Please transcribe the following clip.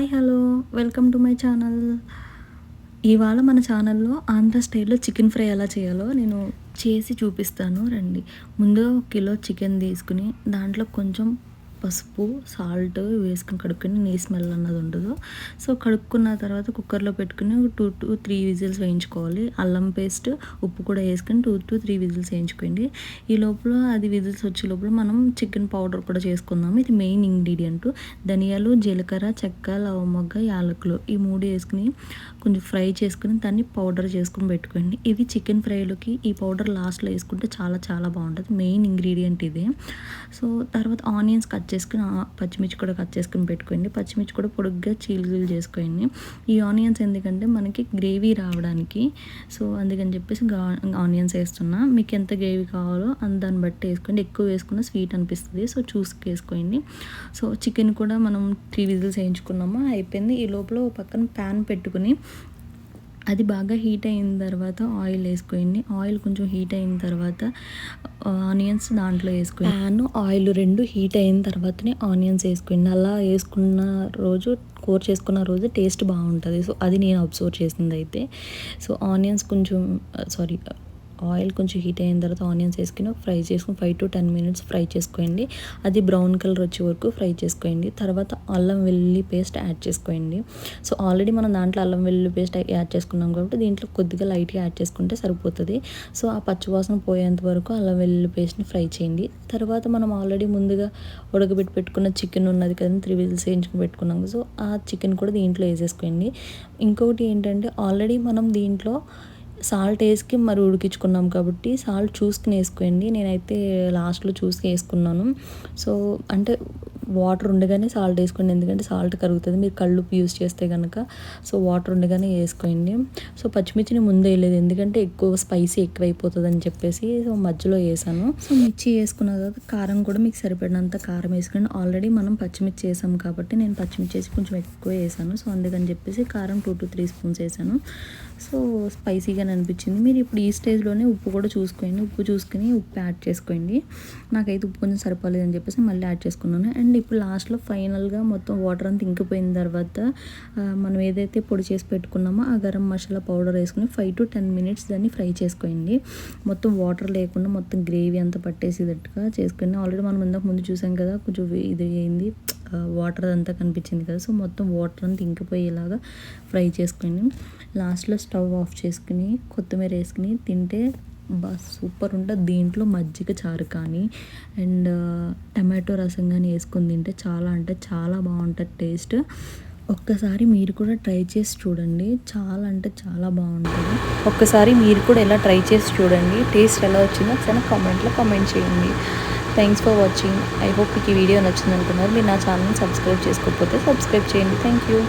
Hi hello. Welcome to my channel. ఇవాళ మన ఛానల్లో ఆంధ్ర స్టైల్లో చికెన్ ఫ్రై ఎలా చేయాలో నేను చేసి చూపిస్తాను. రండి. ముందుగా ఒక కిలో చికెన్ తీసుకుని దాంట్లో కొంచెం పసుపు సాల్ట్ వేసుకుని కడుక్కొని నీ స్మెల్ అన్నది ఉండదు. సో కడుక్కున్న తర్వాత కుక్కర్లో పెట్టుకుని టూ టు త్రీ విజిల్స్ వేయించుకోవాలి. అల్లం పేస్ట్ ఉప్పు కూడా వేసుకుని టూ టు త్రీ విజిల్స్ వేయించుకోండి. ఈ లోపల అది విజిల్స్ వచ్చే లోపల మనం చికెన్ పౌడర్ కూడా చేసుకుందాం ఇది మెయిన్ ఇంగ్రీడియంట్. ధనియాలు జీలకర్ర చెక్క లవమొగ్గ యాలకులు ఈ మూడు వేసుకుని కొంచెం ఫ్రై చేసుకుని దాన్ని పౌడర్ చేసుకుని పెట్టుకోండి. ఇది చికెన్ ఫ్రైలోకి ఈ పౌడర్ లాస్ట్లో వేసుకుంటే చాలా చాలా బాగుంటుంది. మెయిన్ ఇంగ్రీడియంట్ ఇదే. సో తర్వాత ఆనియన్స్ కట్ చేసుకుని పచ్చిమిర్చి కూడా కట్ చేసుకుని పెట్టుకోండి. పచ్చిమిర్చి కూడా పొడుగ్గా చీలుగులు చేసుకోండి. ఈ ఆనియన్స్ ఎందుకంటే మనకి గ్రేవీ రావడానికి. సో అందుకని చెప్పేసి ఆనియన్స్ వేస్తున్నా. మీకు ఎంత గ్రేవీ కావాలో దాన్ని బట్టి వేసుకోండి. ఎక్కువ వేసుకున్న స్వీట్ అనిపిస్తుంది. సో చూసుకు వేసుకోండి. సో చికెన్ కూడా మనం త్రీ విజిల్స్ వేయించుకున్నాము? అయిపోయింది. ఈ లోపల పక్కన ప్యాన్ పెట్టుకుని అది బాగా హీట్ అయిన తర్వాత ఆయిల్ వేసుకోండి. ఆయిల్ కొంచెం హీట్ అయిన తర్వాత ఆనియన్స్ దాంట్లో వేసుకోండి. ప్యాన్ ఆయిల్ రెండు హీట్ అయిన తర్వాతనే ఆనియన్స్ వేసుకోండి. అలా వేసుకున్న రోజు కూర చేసుకున్న రోజు టేస్ట్ బాగుంటుంది. సో అది నేను అబ్జర్వ్ చేసింది అయితే సో ఆనియన్స్ కొంచెం సారీ ఆయిల్ కొంచెం హీట్ అయిన తర్వాత ఆనియన్స్ వేసుకుని ఫ్రై చేసుకుని five to ten minutes fry చేసుకోండి. అది బ్రౌన్ కలర్ వచ్చే వరకు ఫ్రై చేసుకోండి. తర్వాత అల్లం వెల్లుల్లి పేస్ట్ యాడ్ చేసుకోండి. సో ఆల్రెడీ మనం దాంట్లో అల్లం వెల్లుల్లి పేస్ట్ యాడ్ చేసుకున్నాం కాబట్టి దీంట్లో కొద్దిగా లైట్గా యాడ్ చేసుకుంటే సరిపోతుంది. సో ఆ పచ్చివాసన పోయేంత వరకు అల్లం వెల్లుల్లి పేస్ట్ని ఫ్రై చేయండి. తర్వాత మనం ఆల్రెడీ ముందుగా ఉడకబెట్టి పెట్టుకున్న చికెన్ ఉన్నది కదా త్రీ విజిల్స్ వేయించుకుని పెట్టుకున్నాం. సో ఆ చికెన్ కూడా దీంట్లో వేసేసుకోండి. ఇంకొకటి ఏంటంటే ఆల్రెడీ మనం దీంట్లో సాల్ట్ వేసుకి మరి ఉడికించుకున్నాం కాబట్టి సాల్ట్ చూసుకుని వేసుకోండి. నేనైతే లాస్ట్లో చూసి వేసుకున్నాను. సో అంటే వాటర్ ఉండగానే సాల్ట్ వేసుకోండి. ఎందుకంటే సాల్ట్ కరుగుతుంది. మీరు కళ్ళు యూస్ చేస్తే కనుక సో వాటర్ ఉండగానే వేసుకోండి. సో పచ్చిమిర్చిని ముందే వేయలేదు. ఎందుకంటే ఎక్కువ స్పైసీ ఎక్కువైపోతుంది అని చెప్పేసి సో మధ్యలో వేసాను. సో మిర్చి వేసుకున్న తర్వాత కారం కూడా మీకు సరిపడినంత కారం వేసుకోండి. ఆల్రెడీ మనం పచ్చిమిర్చి వేసాం కాబట్టి నేను పచ్చిమిర్చి వేసి కొంచెం ఎక్కువ వేసాను. సో అందుకని చెప్పేసి కారం టూ టు త్రీ స్పూన్స్ వేసాను. సో స్పైసీగా అనిపించింది. మీరు ఇప్పుడు ఈ స్టేజ్లోనే ఉప్పు కూడా చూసుకోండి. ఉప్పు చూసుకుని ఉప్పు యాడ్ చేసుకోండి. నాకైతే ఉప్పు కొంచెం సరిపోలేదని చెప్పేసి మళ్ళీ యాడ్ చేసుకున్నాను. అండ్ ఇప్పుడు లాస్ట్లో ఫైనల్గా మొత్తం వాటర్ అంతా ఇంకిపోయిన తర్వాత మనం ఏదైతే పొడి చేసి పెట్టుకున్నామో ఆ గరం మసాలా పౌడర్ వేసుకుని ఫైవ్ టు టెన్ మినిట్స్ దాన్ని ఫ్రై చేసుకోండి. మొత్తం వాటర్ లేకుండా మొత్తం గ్రేవీ అంతా పట్టేసేటట్టుగా చేసుకుని ఆల్రెడీ మనం ఇందాక ముందు చూసాం కదా కొంచెం ఇది అయింది వాటర్ అంతా కనిపించింది కదా సో మొత్తం వాటర్ అంతా ఇంకిపోయేలాగా ఫ్రై చేసుకుని లాస్ట్లో స్టవ్ ఆఫ్ చేసుకుని కొత్తిమీర వేసుకుని తింటే బా సూపర్ ఉంటుంది. దీంట్లో మజ్జిగ చారు కానీ అండ్ uh, టమాటో రసం కానీ వేసుకుని తింటే చాలా అంటే చాలా బాగుంటుంది టేస్ట్. ఒక్కసారి మీరు కూడా ట్రై చేసి చూడండి. చాలా అంటే చాలా బాగుంటుంది. ఒక్కసారి మీరు కూడా ఎలా ట్రై చేసి చూడండి. టేస్ట్ ఎలా వచ్చిందో ఒకసారి కామెంట్లో కామెంట్ చేయండి. Thanks for watching I hope మీకు ఈ వీడియో నచ్చింది అనుకున్నారు. మీరు నా ఛానల్ని సబ్స్క్రైబ్ చేసుకోకపోతే సబ్స్క్రైబ్ చేయండి. Thank you